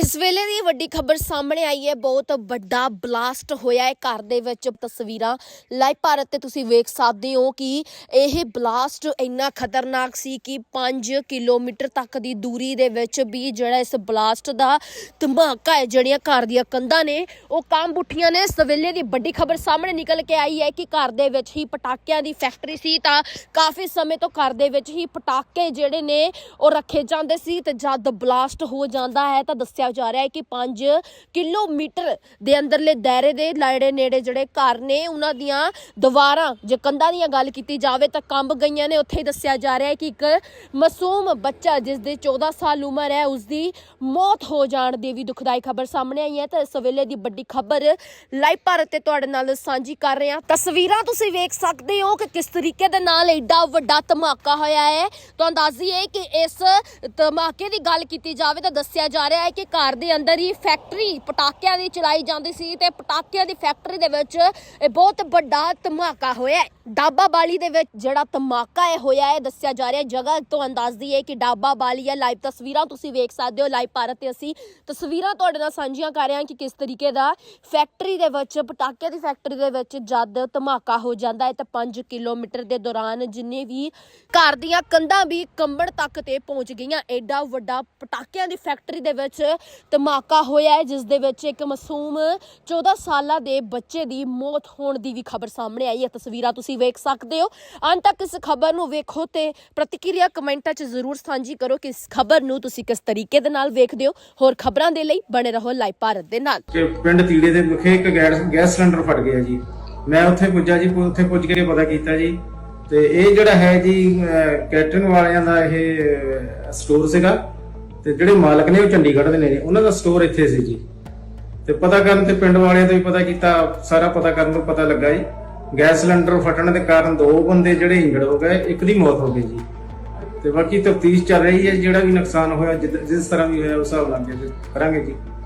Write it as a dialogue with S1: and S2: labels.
S1: ਇਸ ਵੇਲੇ ਦੀ ਵੱਡੀ ਖਬਰ ਸਾਹਮਣੇ ਆਈ ਹੈ। ਬਹੁਤ ਵੱਡਾ ਬਲਾਸਟ ਹੋਇਆ ਹੈ ਘਰ ਦੇ ਵਿੱਚ ਤਸਵੀਰਾਂ। ਲਾਈਵ ਭਾਰਤ ਤੇ ਤੁਸੀਂ ਵੇਖ ਸਕਦੇ ਹੋ ਕਿ ਇਹ ਬਲਾਸਟ ਇੰਨਾ ਖਤਰਨਾਕ ਸੀ ਕਿ 5 ਕਿਲੋਮੀਟਰ ਤੱਕ ਦੀ ਦੂਰੀ ਦੇ ਵਿੱਚ ਵੀ ਜਿਹੜਾ ਇਸ ਬਲਾਸਟ ਦਾ ਧਮਾਕਾ ਹੈ, ਜਿਹੜੀਆਂ ਘਰ ਦੀਆਂ ਕੰਧਾਂ ਨੇ, ਉਹ ਕੰਬ ਉੱਠੀਆਂ ਨੇ। ਇਸ ਵੇਲੇ ਦੀ ਵੱਡੀ ਖਬਰ ਸਾਹਮਣੇ ਨਿਕਲ ਕੇ ਆਈ ਹੈ ਕਿ ਘਰ ਦੇ ਵਿੱਚ ਹੀ ਪਟਾਕਿਆਂ ਦੀ ਫੈਕਟਰੀ ਸੀ ਤਾਂ ਕਾਫੀ ਸਮੇਂ ਤੋਂ ਘਰ ਦੇ ਵਿੱਚ ਹੀ ਪਟਾਕੇ ਜਿਹੜੇ ਨੇ, ਉਹ ਰੱਖੇ ਜਾਂਦੇ ਸੀ ਤੇ ਜਦ ਬਲਾਸਟ ਹੋ ਜਾਂਦਾ ਹੈ ਤਾਂ ਦੱਸਿਆ ਜਾ ਰਿਹਾ ਹੈ ਕਿ 5 ਕਿਲੋਮੀਟਰ ਦੇ ਅੰਦਰਲੇ ਦਾਇਰੇ ਦੇ ਲਾੜੇ ਨੇੜੇ ਜਿਹੜੇ ਘਰ ਨੇ, ਉਹਨਾਂ ਦੀਆਂ ਦੀਵਾਰਾਂ, ਜੇ ਕੰਧਾਂ ਦੀਆਂ ਗੱਲ ਕੀਤੀ ਜਾਵੇ ਤਾਂ ਕੰਬ ਗਈਆਂ ਨੇ। ਉੱਥੇ ਦੱਸਿਆ ਜਾ ਰਿਹਾ ਹੈ ਕਿ ਇੱਕ ਮਾਸੂਮ ਬੱਚਾ ਜਿਸ ਦੀ 14 ਸਾਲ ਉਮਰ ਹੈ, ਉਸ ਦੀ ਮੌਤ ਹੋ ਜਾਣ ਦੀ ਵੀ ਦੁਖਦਾਈ ਖਬਰ ਸਾਹਮਣੇ ਆਈ ਹੈ। ਤਾਂ ਇਸ ਵੇਲੇ ਦੀ ਵੱਡੀ ਖਬਰ ਲਾਈਵ ਭਾਰਤ ਤੇ ਤੁਹਾਡੇ ਨਾਲ ਸਾਂਝੀ ਕਰ ਰਹੇ ਹਾਂ। ਤਸਵੀਰਾਂ ਤੁਸੀਂ ਵੇਖ ਸਕਦੇ ਹੋ ਕਿ ਕਿਸ ਤਰੀਕੇ ਦੇ ਨਾਲ ਐਡਾ ਵੱਡਾ ਧਮਾਕਾ ਹੋਇਆ ਹੈ। ਤੁਹਾਨੂੰ ਦੱਸ ਦਈਏ ਕਿ ਇਸ ਧਮਾਕੇ ਦੀ ਗੱਲ ਕੀਤੀ ਜਾਵੇ ਤਾਂ ਦੱਸਿਆ ਜਾ ਰਿਹਾ ਹੈ ਕਿ ਘਰ ਦੇ ਅੰਦਰ ਹੀ ਫੈਕਟਰੀ ਪਟਾਕਿਆਂ ਦੀ ਚਲਾਈ ਜਾਂਦੀ ਸੀ ਤੇ ਪਟਾਕਿਆਂ ਦੀ ਫੈਕਟਰੀ ਦੇ ਵਿੱਚ ਇਹ ਬਹੁਤ ਵੱਡਾ ਧਮਾਕਾ ਹੋਇਆ ਡਾਬਾ ਬਾਲੀ ਦੇ ਵਿੱਚ ਜਿਹੜਾ ਧਮਾਕਾ ਇਹ ਹੋਇਆ ਹੈ ਦੱਸਿਆ ਜਾ ਰਿਹਾ ਜਗ੍ਹਾ ਤੋਂ ਅੰਦਾਜ਼ ਹੈ ਕਿ ਡਾਬਾ ਬਾਲੀ ਹੈ। ਲਾਈਵ ਤਸਵੀਰਾਂ ਤੁਸੀਂ ਵੇਖ ਸਕਦੇ ਹੋ ਲਾਈਵ ਭਾਰਤ ਤੇ ਅਸੀਂ। ਤਸਵੀਰਾਂ ਤੁਹਾਡੇ ਨਾਲ ਸਾਂਝੀਆਂ ਕਰ ਰਹੇ ਹਾਂ ਕਿ ਕਿਸ ਤਰੀਕੇ ਦਾ ਫੈਕਟਰੀ ਦੇ ਵਿੱਚ, ਪਟਾਕਿਆਂ ਦੀ ਫੈਕਟਰੀ ਦੇ ਵਿੱਚ ਜਦ ਧਮਾਕਾ ਹੋ ਜਾਂਦਾ ਹੈ ਤਾਂ 5 ਕਿਲੋਮੀਟਰ ਦੇ ਦੌਰਾਨ ਜਿੰਨੇ ਵੀ ਘਰ ਦੀਆਂ ਕੰਧਾਂ ਵੀ ਕੰਬਣ ਤੱਕ ਤੇ ਪਹੁੰਚ ਗਈਆਂ। ਐਡਾ ਵੱਡਾ ਪਟਾਕਿਆਂ ਦੀ ਫੈਕਟਰੀ ਦੇ ਵਿੱਚ ਧਮਾਕਾ ਹੋਇਆ ਹੈ, ਜਿਸ ਦੇ ਵਿੱਚ ਇੱਕ ਮਾਸੂਮ 14 ਸਾਲਾਂ ਦੇ ਬੱਚੇ ਦੀ ਮੌਤ ਹੋਣ ਦੀ ਵੀ ਖਬਰ ਸਾਹਮਣੇ ਆਈ ਹੈ। ਤਸਵੀਰਾਂ ਤੁਸੀਂ ਵੇਖ ਸਕਦੇ ਹੋ। ਅੰਤ ਤੱਕ ਇਸ ਖਬਰ ਨੂੰ ਵੇਖੋ ਤੇ ਪ੍ਰਤੀਕਿਰਿਆ ਕਮੈਂਟਾਂ 'ਚ ਜ਼ਰੂਰ ਸਾਂਝੀ ਕਰੋ ਕਿ ਇਸ ਖਬਰ ਨੂੰ ਤੁਸੀਂ ਕਿਸ ਤਰੀਕੇ ਦੇ ਨਾਲ ਵੇਖਦੇ ਹੋ। ਹੋਰ ਖਬਰਾਂ ਦੇ ਲਈ ਬਣੇ ਰਹੋ ਲਾਈਵ ਭਾਰਤ ਦੇ ਨਾਲ।
S2: ਕਿ ਪਿੰਡ ਤੀੜੇ ਦੇ ਵਿਖੇ ਇੱਕ ਗੈਸ ਗੈਸ ਸਿਲੰਡਰ ਫਟ ਗਿਆ ਜੀ। ਮੈਂ ਉੱਥੇ ਪੁੱਜਾ ਜੀ ਉੱਥੇ ਪੁੱਜ ਕੇ ਪਤਾ ਕੀਤਾ ਜੀ। ਤੇ ਇਹ ਜਿਹੜਾ ਹੈ ਜੀ ਕੈਟਰਿੰਗ ਵਾਲਿਆਂ ਦਾ ਇਹ ਸਟੋਰ ਸੀਗਾ। ਤੇ ਜਿਹੜੇ ਮਾਲਕ ਨੇ ਉਹ ਚੰਡੀਗੜ੍ਹ ਦੇ ਨੇ, ਉਹਨਾਂ ਦਾ ਸਟੋਰ ਇੱਥੇ ਸੀ ਜੀ। ਤੇ ਪਤਾ ਕਰਨ ਤੇ ਪਿੰਡ ਵਾਲਿਆਂ ਤੋਂ ਵੀ ਪਤਾ ਕੀਤਾ, ਸਾਰਾ ਪਤਾ ਕਰਨ ਤੋਂ ਪਤਾ ਲੱਗਾ ਜੀ। ਗੈਸ ਸਿਲੰਡਰ ਫਟਣ ਦੇ ਕਾਰਨ ਦੋ ਬੰਦੇ ਜਿਹੜੇ ਇੰਜਰਡ ਹੋ ਗਏ, ਇੱਕ ਦੀ ਮੌਤ ਹੋ ਗਈ ਜੀ। ਤੇ ਬਾਕੀ ਤਫਤੀਸ਼ ਚੱਲ ਰਹੀ ਹੈ, ਜਿਹੜਾ ਵੀ ਨੁਕਸਾਨ ਹੋਇਆ ਜਿਸ ਤਰ੍ਹਾਂ ਵੀ ਹੋਇਆ, ਉਸ ਹਿਸਾਬ ਨਾਲ ਕਰਾਂਗੇ ਜੀ।